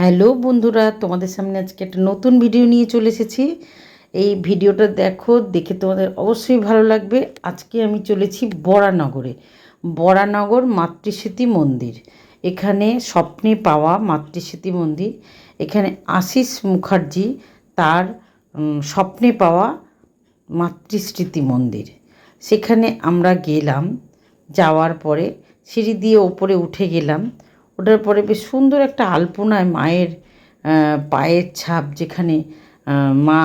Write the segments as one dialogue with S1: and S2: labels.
S1: Hello বন্ধুরা, তোমাদের সামনে আজকে একটা নতুন ভিডিও নিয়ে চলে এসেছি। এই ভিডিওটা দেখো, দেখে তোমাদের অবশ্যই ভালো লাগবে। আজকে আমি চলেছি বরানগরে। বরানগর মাতৃস্মৃতি মন্দির। এখানে স্বপ্নে পাওয়া মাতৃস্মৃতি মন্দির। এখানে আশিস মুখার্জি তার স্বপ্নে পাওয়া মাতৃস্মৃতি মন্দির। সেখানে আমরা গেলাম, যাওয়ার পরে সিঁড়ি দিয়ে ওপরে উঠে গেলাম। ওঠার পরে বেশ সুন্দর একটা আলপনায় মায়ের পায়ের ছাপ যেখানে মা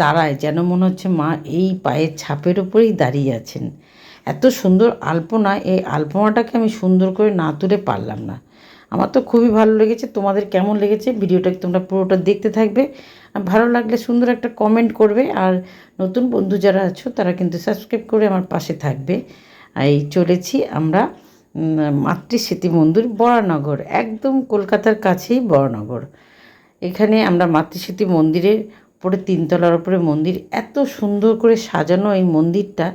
S1: দাঁড়ায়, যেন মনে হচ্ছে মা এই পায়ের ছাপের উপরেই দাঁড়িয়ে আছেন। এত সুন্দর আলপনা, এই আলপনাটাকে আমি সুন্দর করে না তুলে পারলাম না। আমার তো খুবই ভালো লেগেছে, তোমাদের কেমন লেগেছে ভিডিওটা তোমরা পুরোটা দেখতে থাকবে। ভালো লাগলে সুন্দর একটা কমেন্ট করবে, আর নতুন বন্ধু যারা আছো তারা কিন্তু সাবস্ক্রাইব করে আমার পাশে থাকবে। এই চলেছি আমরা মাতৃস্মৃতি মন্দির বরানগর, একদম কলকাতার কাছেই বরানগর। এখানে আমরা মাতৃস্মৃতি মন্দিরের উপরে, তিনতলার উপরে মন্দির, এত সুন্দর করে সাজানো এই মন্দিরটা।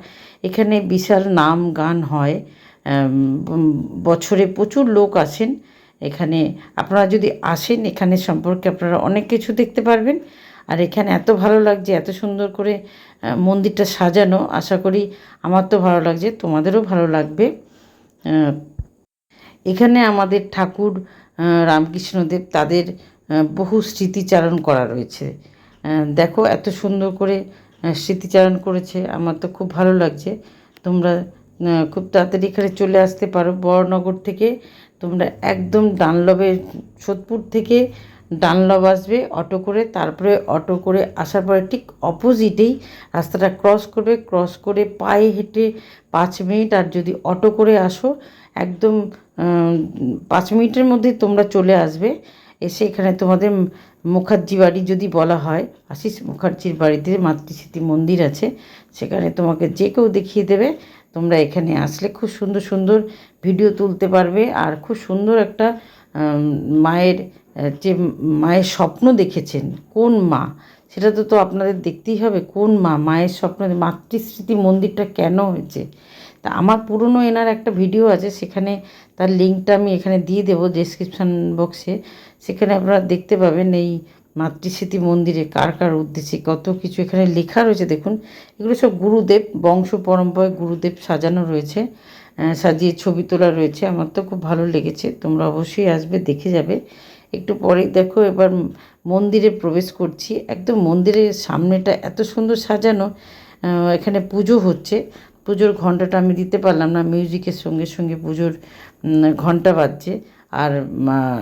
S1: এখানে বিশাল নাম গান হয় বছরে প্রচুর লোক আসেন। এখানে আপনারা যদি আসেন, এখানে সম্পর্কে আপনারা অনেক কিছু দেখতে পারবেন। আর এখানে এত ভালো লাগছে, এত সুন্দর করে মন্দিরটা সাজানো। আশা করি আমার তো ভালো লাগছে, তোমাদেরও ভালো লাগবে। এখানে আমাদের ঠাকুর রামকৃষ্ণদেব তাদের বহু স্মৃতিচারণ করা রয়েছে। দেখো এত সুন্দর করে স্মৃতিচারণ করেছে, আমার তো খুব ভালো লাগছে। তোমরা খুব তাড়াতাড়ি এখানে চলে আসতে পারো, বড়নগর থেকে তোমরা একদম ডানলবের সোদপুর থেকে ডানলব আসবে অটো করে, তারপরে অটো করে আসার পরে ঠিক অপোজিটেই রাস্তাটা ক্রস করবে ক্রস করে পায়ে হেঁটে পাঁচ মিনিট আর যদি অটো করে আসো, একদম পাঁচ মিনিটের মধ্যেই তোমরা চলে আসবে। এসে এখানে তোমাদের মুখার্জি বাড়ি যদি বলা হয়, আশিস মুখার্জির বাড়িতে মাতৃস্মৃতি মন্দির আছে, সেখানে তোমাকে যে কেউ দেখিয়ে দেবে, তোমরা এখানে আসলে খুব সুন্দর সুন্দর ভিডিও তুলতে পারবে। আর খুব সুন্দর একটা মায়ের যে মায়ের স্বপ্ন দেখেছেন, কোন মা? সেটা তো তো আপনাদের দেখতেই হবে, কোন মা? মায়ের স্বপ্ন, মাতৃস্মৃতি মন্দিরটা কেন হয়েছে? তা আমার পুরনো এনার একটা ভিডিও আছে, সেখানে তার লিঙ্কটা আমি এখানে দিয়ে দেবো ডেসক্রিপশান বক্সে সেখানে আপনারা দেখতে পাবেন এই মাতৃস্মৃতি মন্দিরে কার কার উদ্দেশ্যে কত কিছু এখানে লেখা রয়েছে। দেখুন, এগুলো সব গুরুদেব, বংশ পরম্পরায় গুরুদেব সাজানো রয়েছে সাজিয়ে ছবি তোলা রয়েছে। আমার তো খুব ভালো লেগেছে, তোমরা অবশ্যই আসবে, দেখে যাবে। একটু পরেই দেখো, এবার মন্দিরে প্রবেশ করছি। একদম মন্দিরের সামনেটা এত সুন্দর সাজানো এখানে পুজো হচ্ছে। পুজোর ঘন্টাটা আমি দিতে পারলাম না, মিউজিকের সঙ্গে সঙ্গে পুজোর ঘণ্টা বাজছে আর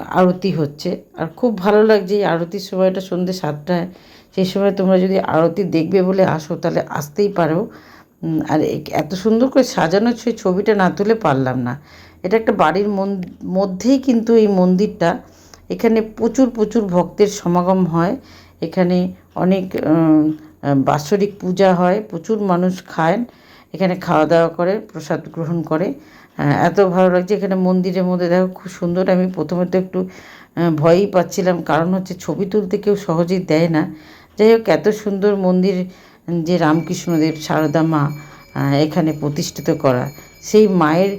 S1: আরতি হচ্ছে। আর খুব ভালো লাগছে এই আরতির সময়টা সন্ধ্যে সাতটায়। সেই সময় তোমরা যদি আরতি দেখবে বলে আসো, তাহলে আসতেই পারো। আর এত সুন্দর করে সাজানো সেই ছবিটা না তুলে পারলাম না। এটা একটা বাড়ির মন- মধ্যেই কিন্তু এই মন্দিরটা এখানে প্রচুর প্রচুর ভক্তের সমাগম হয়। এখানে অনেক বাৎসরিক পূজা হয়, প্রচুর মানুষ খায়, এখানে খাওয়া দাওয়া করে, প্রসাদ গ্রহণ করে। এত ভালো লাগছে এখানে মন্দিরের মধ্যে। দেখো, খুব সুন্দর। আমি প্রথমে তো একটু ভয়ই পাচ্ছিলাম। কারণ হচ্ছে ছবি তুলতে কেউ সহজেই দেয় না। যাই হোক, এত সুন্দর মন্দির, যে রামকৃষ্ণদেব সারদা মা এখানে প্রতিষ্ঠিত করা। সেই মায়ের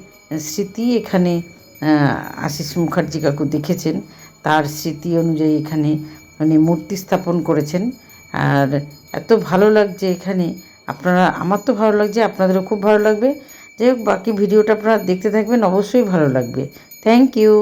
S1: স্মৃতি এখানে আশিস মুখার্জি কাকু দেখেছেন। তার স্মৃতি অনুযায়ী এখানে মানে মূর্তি স্থাপন করেছেন। আর এত ভালো লাগছে এখানে। আপনারা, আমার তো ভালো লাগছে, আপনাদেরও খুব ভালো লাগবে। যাই হোক, বাকি ভিডিওটা আপনারা দেখতে থাকবেন, অবশ্যই ভালো লাগবে। Thank you